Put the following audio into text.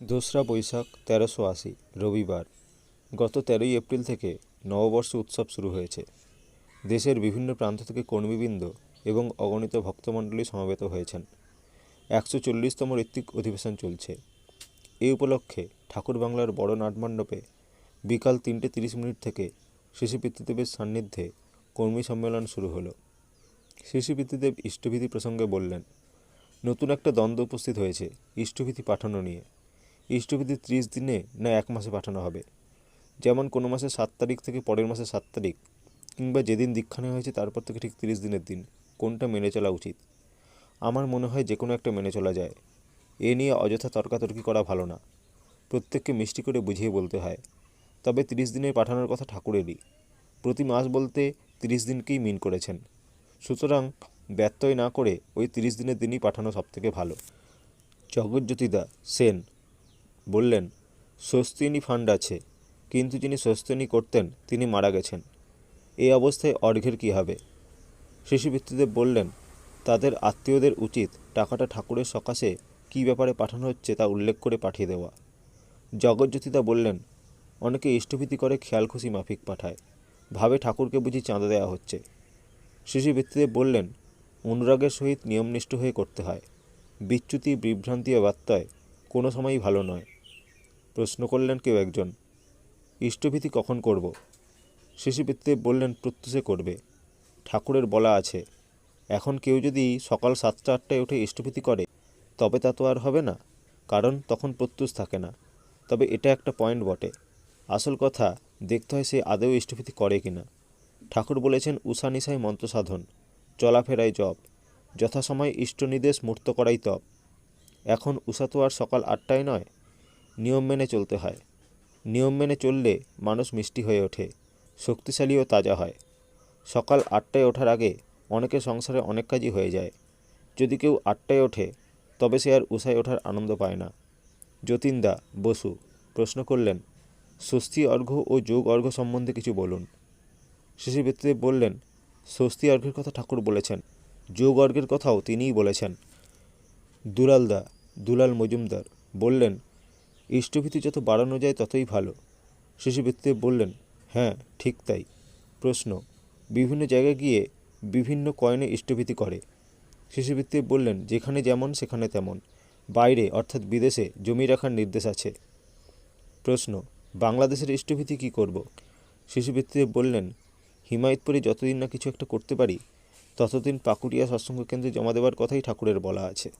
দোসরা বৈশাখ তেরোশো আশি, রবিবার। গত তেরোই এপ্রিল থেকে নববর্ষ উৎসব শুরু হয়েছে। দেশের বিভিন্ন প্রান্ত থেকে কর্মীবৃন্দ এবং অগণিত ভক্তমণ্ডলী সমবেত হয়েছেন। একশো চল্লিশতম ঋত্বিক অধিবেশন চলছে। এই উপলক্ষে ঠাকুর বাংলার বড় নাটমণ্ডপে বিকাল তিনটে তিরিশ মিনিট থেকে শিশু পিতৃদেবের সান্নিধ্যে কর্মী সম্মেলন শুরু হলো। শিশু পিতৃদেব ইষ্টভীতি প্রসঙ্গে বললেন, নতুন একটা দ্বন্দ্ব উপস্থিত হয়েছে ইষ্টভীতি পাঠানো নিয়ে। ইষ্টভীতি ত্রিশ দিনে না এক মাসে পাঠানো হবে। যেমন কোনো মাসে সাত তারিখ থেকে পরের মাসে সাত তারিখ, কিংবা যেদিন দীক্ষা নেওয়া হয়েছে তারপর থেকে ঠিক তিরিশ দিনের দিন। কোনটা মেনে চলা উচিত? আমার মনে হয় যে কোনো একটা মেনে চলা যায়। এ নিয়ে অযথা তর্কাতর্কি করা ভালো না। প্রত্যেককে মিষ্টি করে বুঝিয়ে বলতে হয়। তবে তিরিশ দিনে পাঠানোর কথা ঠাকুরেরই। প্রতি মাস বলতে তিরিশ দিনকেই মিন করেছেন। সুতরাং ব্যত্যয় না করে ওই তিরিশ দিনের দিনই পাঠানো সবথেকে ভালো। জগজ্যোতিদা সেন বললেন, স্বস্তিনী ফান্ড আছে, কিন্তু যিনি স্বস্তিনী করতেন, তিনি মারা গেছেন। এই অবস্থায় অর্ঘের কী হবে? শিশু পিতৃদেব বললেন, তাদের আত্মীয়দের উচিত টাকাটা ঠাকুরের সকাশে কী ব্যাপারে পাঠানো হচ্ছে তা উল্লেখ করে পাঠিয়ে দেওয়া। জগজ্যোতিদা বললেন, অনেকে ইষ্টভীতি করে খেয়াল খুশি মাফিক পাঠায়। ভাবে ঠাকুরকে বুঝি চাঁদা দেওয়া হচ্ছে। শিশু পিতৃদেব বললেন, অনুরাগের সহিত নিয়মনিষ্ঠ হয়ে করতে হয়। বিচ্যুতি বিভ্রান্তি ও বার্তায় কোনো সময়ই ভালো নয়। প্রশ্ন করলেন কেউ একজন, ইষ্টভীতি কখন করব? শিশু পিতৃদেব বললেন, প্রত্যুষে করবে। ঠাকুরের বলা আছে, এখন কেউ যদি সকাল সাতটা আটটায় উঠে ইষ্টভীতি করে, তবে তা তো আর হবে না, কারণ তখন প্রত্যুষ থাকে না। তবে এটা একটা পয়েন্ট বটে। আসল কথা, দেখতে হয় সে আদেও ইষ্টভীতি করে কি না ঠাকুর বলেছেন উষানিশায় মন্ত্র সাধন চলাফেরায় জপ, যথাসময় ইষ্টনির্দেশ মূর্ত করাই তপ। এখন উষা তো আর সকাল আটটায় নয় নিয়ম মেনে চলতে হয়। নিয়ম মেনে চললে মানুষ মিষ্টি হয়ে ওঠে শক্তিশালী ও তাজা হয়। সকাল আটটায় ওঠার আগে অনেকের সংসারে অনেক কাজই হয়ে যায়। যদি কেউ আটটায় ওঠে, তবে সে আর উষায় ওঠার আনন্দ পায় না। যতীনদা, বসু, প্রশ্ন করলেন, স্বস্তি, অর্ঘ্য ও যোগ অর্ঘ্য সম্বন্ধে কিছু বলুন? শিশু ব্যক্তিদেব বললেন, স্বস্তি, অর্ঘ্যের কথা ঠাকুর বলেছেন, যোগ অর্ঘ্যের কথাও তিনিই বলেছেন। দুলালদা, দুলাল মজুমদার বললেন ইষ্টভীতি যত বাড়ানো যায় ততই ভালো। শিশু ব্যক্তিদেব বললেন হ্যাঁ ঠিক তাই। প্রশ্ন, বিভিন্ন জায়গায় গিয়ে বিভিন্ন কয়েনে ইষ্টভীতি করে? শিশুবৃত্তি বললেন, যেখানে যেমন, সেখানে তেমন। বাইরে, অর্থাৎ বিদেশে, জমি রাখার নির্দেশ আছে। প্রশ্ন, বাংলাদেশের ইষ্টভীতি কী করব? শিশুবৃত্তিতে বললেন, হিমায়তপুরে যতদিন না কিছু একটা করতে পারি, ততদিন পাকুড়িয়া সৎসঙ্গ কেন্দ্রে জমা দেওয়ার কথাই ঠাকুরের বলা আছে।